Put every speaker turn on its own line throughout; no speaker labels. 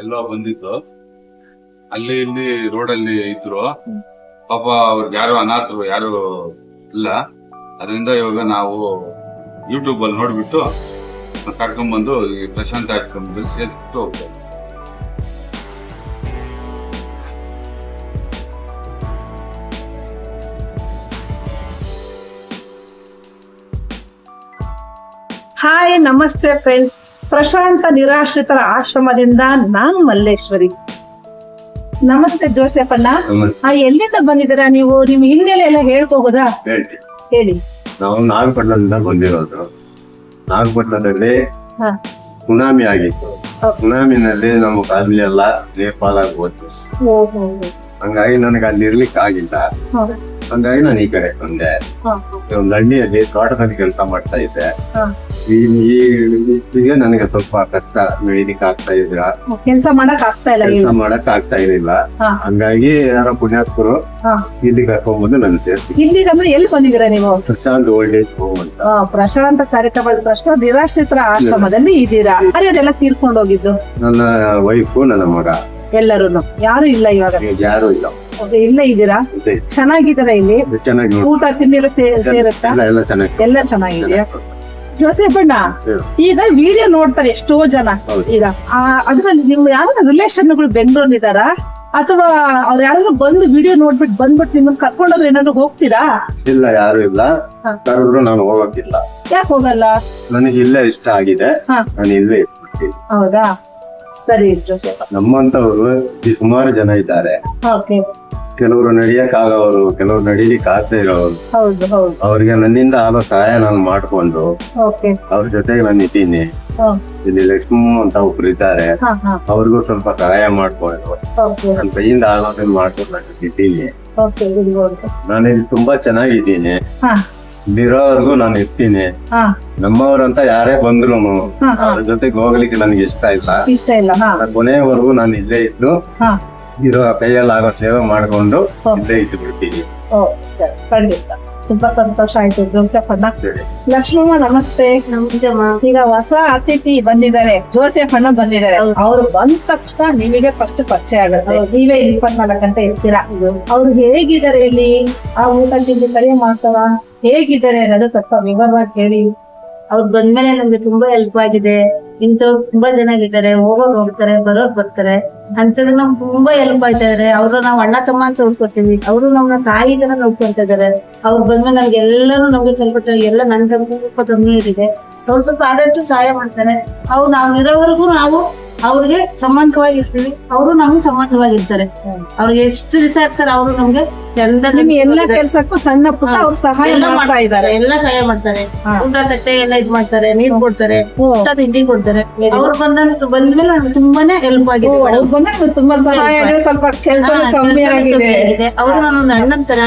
ಎಲ್ಲೋ ಬಂದಿತ್ತು ಅಲ್ಲಿ ಇಲ್ಲಿ ಅಲ್ಲಿ ಇದ್ರು. ಪಾಪ ಅವ್ರಿಗೆ ಯಾರು ಅನಾಥರು ಯಾರು ಇಲ್ಲ. ಅದರಿಂದ ಇವಾಗ ನಾವು ಯೂಟ್ಯೂಬ್ ಅಲ್ಲಿ ನೋಡ್ಬಿಟ್ಟು ಕರ್ಕೊಂಡ್ಬಂದು ಈ ಪ್ರಶಾಂತ್ ಆಶ್ರಮದಲ್ಲಿ ಸೇರಿಸ್ಬಿಟ್ಟು ಹೋಗ್ತೇವೆ
ಹಾಯ್ ನಮಸ್ತೆ ಫ್ರೆಂಡ್ ಪ್ರಶಾಂತ ನಿರಾಶ್ರಿತರ ಆಶ್ರಮದಿಂದ ನಾನ್ ಮಲ್ಲೇಶ್ವರಿ. ನಮಸ್ತೆ ಜೋಸೆಫಣ್ಣ ಆ ಎಲ್ಲಿಂದ ಬಂದಿದ್ದೀರಾ ನೀವು? ನಿಮ್ ಹಿನ್ನೆಲೆ ಎಲ್ಲ
ಹೇಳ್ಬಹುದಾ
ಹೇಳಿ.
ನಾವು ನಾಗಪಟ್ಟಣದಿಂದ ಬಂದಿರೋದು. ನಾಗಪಟ್ಟಣದಲ್ಲಿ. ಸುನಾಮಿ ಆಗಿತ್ತು. ಸುನಾಮಿನಲ್ಲಿ ನಮ್ಮ ಫ್ಯಾಮಿಲಿ ಎಲ್ಲ ನೇಪಾಳ ಹೋದ್ವಿ ಹಂಗಾಗಿ ನನಗೆ ಅಲ್ಲಿ ಇರ್ಲಿಕ್ಕೆ ಆಗಿಲ್ಲ ಹಂಗಾಗಿ ನಾನು ಈ ಕಡೆ ಬಂದೆ ಒಂದು ಹಳ್ಳಿಯಲ್ಲಿ ತೋಟದಲ್ಲಿ ಕೆಲಸ ಮಾಡ್ತಾ ಇದ್ದೆ. ಈಗ ನನಗೆ ಸ್ವಲ್ಪ ಕಷ್ಟ ಬೆಳಿಲಿಕ್ಕೆ ಆಗ್ತಾ ಇದ್ರ.
ಕೆಲಸ ಮಾಡಕ್ ಆಗ್ತಾ ಇಲ್ಲ
ಕೆಲಸ ಮಾಡಕ್ ಆಗ್ತಾ ಇರಲಿಲ್ಲ. ಹಂಗಾಗಿ ಯಾರೋ ಪುಣ್ಯಾತ್ಮರು
ಹಾ.
ಇಲ್ಲಿ ಕರ್ಕೊಂಡ್ಬಂದು ನನ್ನ ಸೇರಿಸಿ
ಇಲ್ಲಿಗೆ ಅಂದ್ರೆ ಎಲ್ಲಿ ಬಂದಿದ್ದೀರಾ ನೀವು?
ಪ್ರಶಾಂತ್ ಓಲ್ಡ್ ಏಜ್ ಹೋಮ್ ಅಂತ
ಪ್ರಶಾಂತ ಚಾರಿಟಬಲ್ ಟ್ರಸ್ಟ್ ನಿರಾಶ್ರಿತರ ಆಶ್ರಮದಲ್ಲಿ ಇದ್ದೀರಾ? ಅರೆ ಅದೆಲ್ಲ ತೀರ್ಕೊಂಡು ಹೋಗಿದ್ದು
ನನ್ನ ವೈಫು ನನ್ನ ಮಗ.
ಎಲ್ಲರೂ ಯಾರು ಇಲ್ಲ ಇವಾಗ?
ಯಾರು ಇಲ್ಲ.
ಇಲ್ಲೇ ಇದ್ದೀರಾ?
ಚೆನ್ನಾಗಿದಾರ
ಚೆನ್ನಾಗಿದ್ದೀರಾ ಇಲ್ಲಿ?
ಚೆನ್ನಾಗಿ
ಊಟ ತಿಂಡಿ ಎಲ್ಲ ಸೇರುತ್ತಾ?
ಎಲ್ಲ ಚೆನ್ನಾಗಿ.
ಎಲ್ಲ ಚೆನ್ನಾಗಿದೆಯಾ? ಜೋಸೆಫಣ್ಣ ಈಗ ವಿಡಿಯೋ ನೋಡ್ತಾರೆ ಎಷ್ಟೋ ಜನ. ಈಗ ಅದ್ರಲ್ಲಿ ನಿಮ್ ಯಾರ ರಿಲೇಷನ್ಗಳು ಬೆಂಗಳೂರಲ್ಲಿ ಇದಾರ ಅಥವಾ ಅವ್ರ ಯಾರಾದ್ರೂ ಬಂದು ವಿಡಿಯೋ ನೋಡ್ಬಿಟ್ಟು ಬಂದ್ಬಿಟ್ಟು ನಿಮ್ಮನ್ನ ಕರ್ಕೊಂಡೋದ್ರೆ ಏನಾದ್ರು ಹೋಗ್ತೀರಾ?
ಇಲ್ಲ ಯಾರು ಇಲ್ಲ. ಕರೆದ್ರು ನಾನು ಹೋಗಕ್ಕಿಲ್ಲ.
ಯಾಕೆ ಹೋಗಲ್ಲ?
ನನಗೆ ಇಲ್ಲೇ ಇಷ್ಟ ಆಗಿದೆ. ನಾನು ಇಲ್ಲೇ ಇರ್ತೀನಿ.
ಹೌದಾ? ಸರಿ ಜೋಸೆಫ್.
ನಮ್ಮಂತವ್ರು ಸುಮಾರು ಜನ ಇದ್ದಾರೆ.
ಓಕೆ.
ಕೆಲವರು ನಡಿಯಕ್ ಆಗವರು ಕೆಲವರು ನಡಿಲಿಕ್ಕೆ ಆಗ್ತಾ ಇರೋರು
ಹೌದು ಹೌದು.
ಅವ್ರಿಗೆ ನನ್ನಿಂದ ಆಗೋ ಸಹಾಯ ನಾನು ಮಾಡ್ಕೊಂಡು
ಓಕೆ.
ಅವ್ರ ಜೊತೆಗೆ ನಾನು ಇದ್ದೀನಿ. ಇಲ್ಲಿ ಲಕ್ಷ್ಮಿ ಅಂತ ಒಬ್ರು ಇದ್ದಾರೆ.
ಹಾ ಹಾ.
ಅವ್ರಿಗೂ ಸ್ವಲ್ಪ ಸಹಾಯ ಮಾಡ್ಕೊಂಡು
ಓಕೆ.
ನನ್ನ ಕೈಯಿಂದ ಆಗೋದನ್ನ ಮಾಡ್ಕೊಂಡು ನಾನು ಇದ್ದೀನಿ.
ಓಕೆ
ನಾನು ಇಲ್ಲಿ ತುಂಬಾ ಚೆನ್ನಾಗಿದ್ದೀನಿ.
ಹಾ.
ಇಲ್ಲಿರೋವರೆಗೂ ನಾನು ಇರ್ತೀನಿ.
ಹಾ.
ನಮ್ಮವ್ರಂತ ಯಾರೇ ಬಂದ್ರು ಅವ್ರ ಜೊತೆಗೆ ಹೋಗ್ಲಿಕ್ಕೆ ನನಗೆ ಇಷ್ಟ ಇಲ್ಲ.
ಇಷ್ಟ ಇಲ್ಲ ಹಾ.
ನಾನು ಕೊನೆಯವರೆಗೂ ನಾನು ಇಲ್ಲೇ ಇದ್ದು
ಹಾ.
ಇರೋ ಕೈಯಲ್ಲಿ ಆಗೋ ಸೇವೆ ಮಾಡ್ಕೊಂಡು ಇಲ್ಲೇ ಇದ್ದು ಬಿಡ್ತೀನಿ
ಓ ಸರಿ ಖಂಡಿತ. ತುಂಬಾ ಸಂತೋಷ ಆಯ್ತು ಜೋಸೆಫ್ ಅಣ್ಣ. ಲಕ್ಷ್ಮಮ್ಮ ನಮಸ್ತೆ. ಈಗ ಹೊಸ ಅತಿಥಿ ಬಂದಿದ್ದಾರೆ ಜೋಸೆಫ್ ಅಣ್ಣ ಬಂದಿದ್ದಾರೆ. ಅವ್ರು ಬಂದ ತಕ್ಷಣ ನಿಮಗೆ ಫಸ್ಟ್ ಪರಿಚಯ ಆಗುತ್ತೆ. ನೀವೇ ಇಲ್ಲಿ ಇಪ್ಪತ್ನಾಲ್ಕು ಗಂಟೆ ಇರ್ತೀರಾ? ಅವ್ರು ಹೇಗಿದ್ದಾರೆ ಇಲ್ಲಿ? ಆ ಊಟ ತಿಂಡಿ ಸರಿ ಮಾಡ್ತಾರ? ಹೇಗಿದ್ದಾರೆ ಅನ್ನೋದು ಸ್ವಲ್ಪ ವಿವರವಾಗಿ ಹೇಳಿ.
ಅವ್ರು ಬಂದ್ಮೇಲೆ ನಮ್ಗೆ ತುಂಬಾ ಹೆಲ್ಪ್ ಆಗಿದೆ. ಇಂಥವ್ರು ತುಂಬಾ ಜನ ಇದ್ದಾರೆ ಹೋಗೋರು ಹೋಗ್ತಾರೆ, ಬರೋರು ಬರ್ತಾರೆ. ಅಂತಂದ್ರೆ ನಮ್ಗೆ ತುಂಬಾ ಹೆಲ್ಪ್ ಆಯ್ತಾ ಇದಾರೆ. ಅವ್ರು ನಾವ್ ಅಣ್ಣ, ತಮ್ಮ ಅಂತ ನೋಡ್ಕೊತೀವಿ. ಅವರು ನಮ್ನ ತಾಯಿ ಜನ ನೋಡ್ಕೊಂತ ಇದಾರೆ. ಅವ್ರು ಬಂದ್ಮೇಲೆ ನಮ್ಗೆ ಎಲ್ಲರೂ ನಮ್ಗೆ ಸ್ವಲ್ಪ ಎಲ್ಲ ನನ್ ಸ್ವಲ್ಪ ತಮ್ಮ ಇದೆ. ಅವ್ರು ಸ್ವಲ್ಪ ಆದಷ್ಟು ಸಹಾಯ ಮಾಡ್ತಾರೆ. ಅವ್ರು ನಾವ್ ಇರೋವರೆಗೂ ನಾವು ಅವ್ರಿಗೆ ಸಂಬಂಧವಾಗಿರ್ತೀವಿ. ಅವರು ನಮ್ಗೆ ಸಂಬಂಧವಾಗಿರ್ತಾರೆ. ಅವ್ರಿಗೆ ಎಷ್ಟು ದಿವಸ ಇರ್ತಾರೆ ಅವರು ನಮ್ಗೆ ಚಂದ
ಎಲ್ಲ ಕೆಲ್ಸಕ್ಕೂ ಸಣ್ಣ ಪುಟ್ಟ. ಅವ್ರು ಸಹಾಯ
ಎಲ್ಲ
ಮಾಡ್ತಾ ಇದ್ದಾರೆ.
ಎಲ್ಲ ಸಹಾಯ ಮಾಡ್ತಾರೆ. ಊಟ ತಟ್ಟೆ ಎಲ್ಲ ಇದ್ ಮಾಡ್ತಾರೆ. ನೀರ್ ಕೊಡ್ತಾರೆ. ಊಟ ತಿಂಡಿ ಕೊಡ್ತಾರೆ. ಅವ್ರು ಬಂದ ಬಂದ್ಮೇಲೆ ನಮ್ಗೆ ತುಂಬಾನೇ ಹೆಲ್ಪ್ ಆಗಿದೆ
ಅವ್ರು ಬಂದಾಗ ತುಂಬಾ ಸಹಾಯ ಆಗಿದೆ. ಸ್ವಲ್ಪ ಕೆಲಸ ಕಮ್ಮಿ ಆಗಿದೆ.
ಅವರು ನನ್ನ ಅಣ್ಣನ ತರ.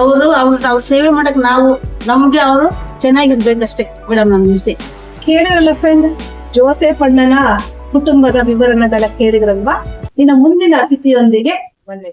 ಅವರು ಅವ್ರ ಅವ್ರ ಸೇವೆ ಮಾಡಕ್ ನಾವು ನಮ್ಗೆ ಅವರು ಚೆನ್ನಾಗಿರ್ಬೇಕಷ್ಟೇ ಮೇಡಮ್ ನಮ್ಗೆ ಅಷ್ಟೇ.
ಕೇಳಿರಲ್ಲ ಫ್ರೆಂಡ್ಸ್ ಜೋಸೆಫ್ ಅಣ್ಣನ ಕುಟುಂಬದ ವಿವರಣೆಗಳ ಕೇಳಿದ್ರಲ್ವಾ? ನಿನ್ನ ಮುಂದಿನ ಅತಿಥಿಯೊಂದಿಗೆ ಒಂದೇ